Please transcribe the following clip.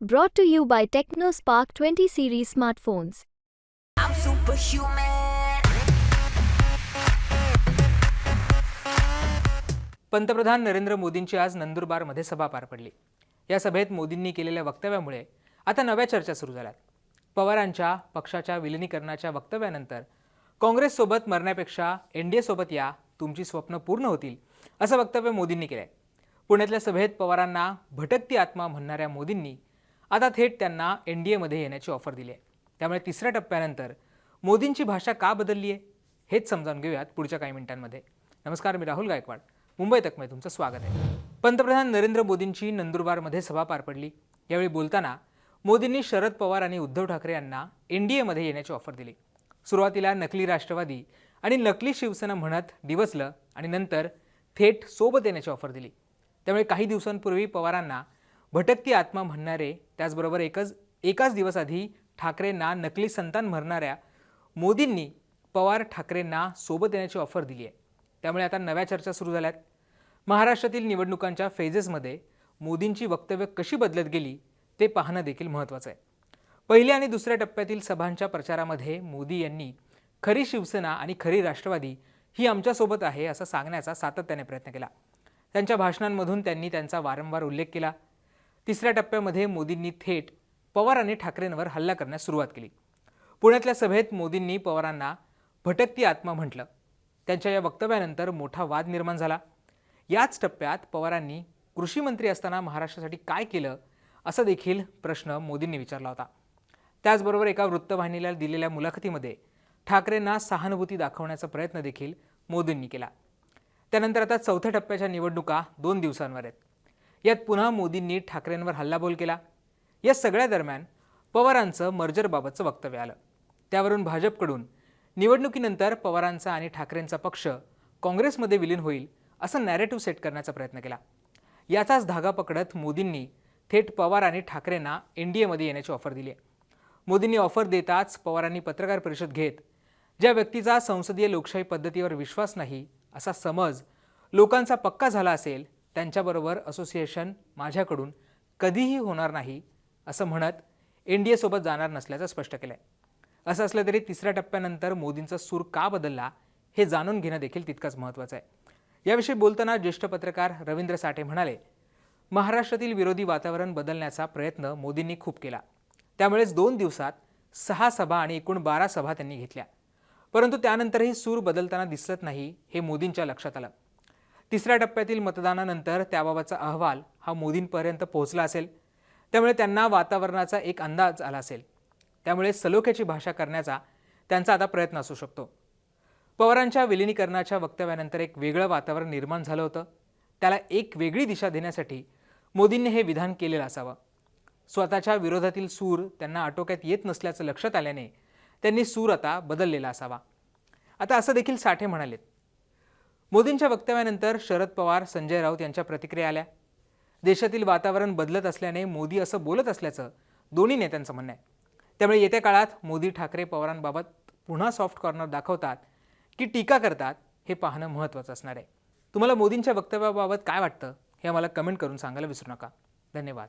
Brought to you by TechnoSpark 20 series smartphones. I'm superhuman. पंतप्रधान नरेंद्र मोदींची आज नंदुरबारमध्ये सभा पार पडली या सभेत मोदींनी केलेल्या वक्तव्यामुळे आता नव्या चर्चा सुरू झाल्यात पवारांच्या पक्षाच्या विलिनीकरणाच्या वक्तव्यानंतर काँग्रेससोबत मरण्यापेक्षा एन डी एसोबत या तुमची स्वप्न पूर्ण होतील असं वक्तव्य मोदींनी केलंय पुण्यातल्या सभेत पवारांना भटकती आत्मा म्हणणाऱ्या मोदींनी आता थेट त्यांना एन डी एमध्ये येण्याची ऑफर दिली आहे. त्यामुळे तिसऱ्या टप्प्यानंतर मोदींची भाषा का बदलली आहे हेच समजावून घेऊयात पुढच्या काही मिनिटांमध्ये. नमस्कार मी राहुल गायकवाड. मुंबई तकमध्ये तुमचं स्वागत आहे. पंतप्रधान नरेंद्र मोदींची नंदुरबारमध्ये सभा पार पडली. यावेळी बोलताना मोदींनी शरद पवार आणि उद्धव ठाकरे यांना एन डी एमध्ये येण्याची ऑफर दिली. सुरुवातीला नकली राष्ट्रवादी आणि नकली शिवसेना म्हणत दिवसलं आणि नंतर थेट सोबत येण्याची ऑफर दिली. त्यामुळे काही दिवसांपूर्वी पवारांना भटकती आत्मा म्हणणारे त्याचबरोबर एकच एकाच दिवस आधी ठाकरेंना नकली संतान म्हणणाऱ्या मोदींनी पवार ठाकरेंना सोबत येण्याची ऑफर दिली आहे. त्यामुळे आता नव्या चर्चा सुरू झाल्यात. महाराष्ट्रातील निवडणुकांच्या फेजेसमध्ये मोदींची वक्तव्य कशी बदलत गेली ते पाहणं देखील महत्त्वाचं आहे. पहिल्या आणि दुसऱ्या टप्प्यातील सभांच्या प्रचारामध्ये मोदी यांनी खरी शिवसेना आणि खरी राष्ट्रवादी ही आमच्यासोबत आहे असं सांगण्याचा सातत्याने प्रयत्न केला. त्यांच्या भाषणांमधून त्यांनी त्यांचा वारंवार उल्लेख केला. तिसऱ्या टप्प्यामध्ये मोदींनी थेट पवार आणि ठाकरेंवर हल्ला करण्यास सुरुवात केली. पुण्यातल्या सभेत मोदींनी पवारांना भटकती आत्मा म्हटलं. त्यांच्या या वक्तव्यानंतर मोठा वाद निर्माण झाला. याच टप्प्यात पवारांनी कृषी मंत्री असताना महाराष्ट्रासाठी काय केलं असा देखील प्रश्न मोदींनी विचारला होता. त्याचबरोबर एका वृत्तवाहिनीला दिलेल्या मुलाखतीमध्ये ठाकरेंना सहानुभूती दाखवण्याचा प्रयत्न देखील मोदींनी केला. त्यानंतर आता चौथ्या टप्प्याच्या निवडणुका दोन दिवसांवर आहेत. यात पुन्हा मोदींनी ठाकरेंवर हल्लाबोल केला. या सगळ्या दरम्यान पवारांचं मर्जरबाबतचं वक्तव्य आलं. त्यावरून भाजपकडून निवडणुकीनंतर पवारांचा आणि ठाकरेंचा पक्ष काँग्रेसमध्ये विलीन होईल असं नॅरेटिव्ह सेट करण्याचा प्रयत्न केला. याचाच धागा पकडत मोदींनी थेट पवार आणि ठाकरेंना एन डी एमध्ये येण्याची ऑफर दिली आहे. मोदींनी ऑफर देताच पवारांनी पत्रकार परिषद घेत ज्या व्यक्तीचा संसदीय लोकशाही पद्धतीवर विश्वास नाही असा समज लोकांचा पक्का झाला असेल त्यांच्याबरोबर असोसिएशन माझ्याकडून कधीही होणार नाही असं म्हणत एन डी एसोबत जाणार नसल्याचं स्पष्ट केलं आहे असं असलं तरी तिसऱ्या टप्प्यानंतर मोदींचा सूर का बदलला हे जाणून घेणं देखील तितकंच महत्त्वाचं आहे. याविषयी बोलताना ज्येष्ठ पत्रकार रवींद्र साठे म्हणाले महाराष्ट्रातील विरोधी वातावरण बदलण्याचा प्रयत्न मोदींनी खूप केला. त्यामुळेच दोन दिवसात सहा सभा आणि एकूण बारा सभा त्यांनी घेतल्या. परंतु त्यानंतरही सूर बदलताना दिसत नाही हे मोदींच्या लक्षात आलं. तिसऱ्या टप्प्यातील मतदानानंतर त्याबाबतचा अहवाल हा मोदींपर्यंत पोहोचला असेल. त्यामुळे त्यांना वातावरणाचा एक अंदाज आला असेल. त्यामुळे सलोख्याची भाषा करण्याचा त्यांचा आता प्रयत्न असू शकतो. पवारांच्या विलिनीकरणाच्या वक्तव्यानंतर एक वेगळं वातावरण निर्माण झालं होतं. त्याला एक वेगळी दिशा देण्यासाठी मोदींनी हे विधान केलेलं असावं. स्वतःच्या विरोधातील सूर त्यांना आटोक्यात येत नसल्याचं लक्षात आल्याने त्यांनी सूर आता बदललेला असावा. आता असं देखील साठे म्हणालेत. मोदींच्या वक्तव्यानंतर शरद पवार संजय राऊत यांच्या प्रतिक्रिया आल्या. देशातील वातावरण बदलत असल्याने मोदी असं बोलत असल्याचं दोन्ही नेत्यांचं म्हणणं आहे. त्यामुळे येत्या काळात मोदी ठाकरे पवारांबाबत पुन्हा सॉफ्ट कॉर्नर दाखवतात की टीका करतात हे पाहणं महत्त्वाचं असणार आहे. तुम्हाला मोदींच्या वक्तव्याबाबत काय वाटतं हे आम्हाला कमेंट करून सांगायला विसरू नका. धन्यवाद.